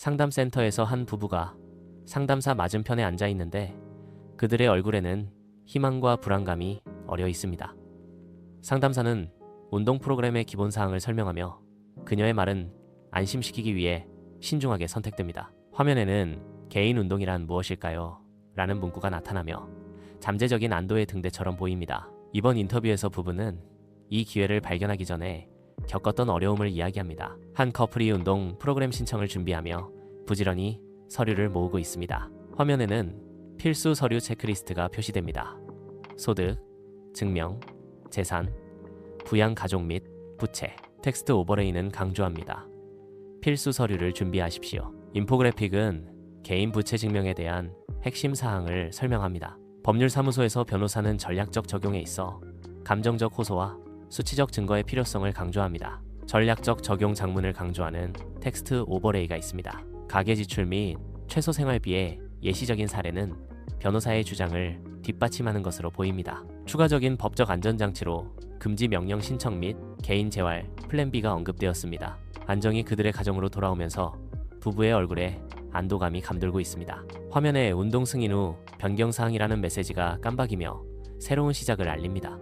상담센터에서 한 부부가 상담사 맞은편에 앉아 있는데 그들의 얼굴에는 희망과 불안감이 어려 있습니다. 상담사는 운동 프로그램의 기본 사항을 설명하며 그녀의 말은 안심시키기 위해 신중하게 선택됩니다. 화면에는 개인 운동이란 무엇일까요? 라는 문구가 나타나며 잠재적인 안도의 등대처럼 보입니다. 이번 인터뷰에서 부부는 이 기회를 발견하기 전에 겪었던 어려움을 이야기합니다. 한 커플이 운동 프로그램 신청을 준비하며 부지런히 서류를 모으고 있습니다. 화면에는 필수 서류 체크리스트가 표시됩니다. 소득, 증명, 재산, 부양 가족 및 부채, 텍스트 오버레이는 강조합니다. 필수 서류를 준비하십시오. 인포그래픽은 개인 부채 증명에 대한 핵심 사항을 설명합니다. 법률사무소에서 변호사는 전략적 적용에 있어 감정적 호소와 수치적 증거의 필요성을 강조합니다. 전략적 적용 장문을 강조하는 텍스트 오버레이가 있습니다. 가계 지출 및 최소 생활비의 예시적인 사례는 변호사의 주장을 뒷받침하는 것으로 보입니다. 추가적인 법적 안전장치로 금지 명령 신청 및 개인 재활 플랜 B가 언급되었습니다. 안정이 그들의 가정으로 돌아오면서 부부의 얼굴에 안도감이 감돌고 있습니다. 화면에 운동 승인 후 변경 사항이라는 메시지가 깜박이며 새로운 시작을 알립니다.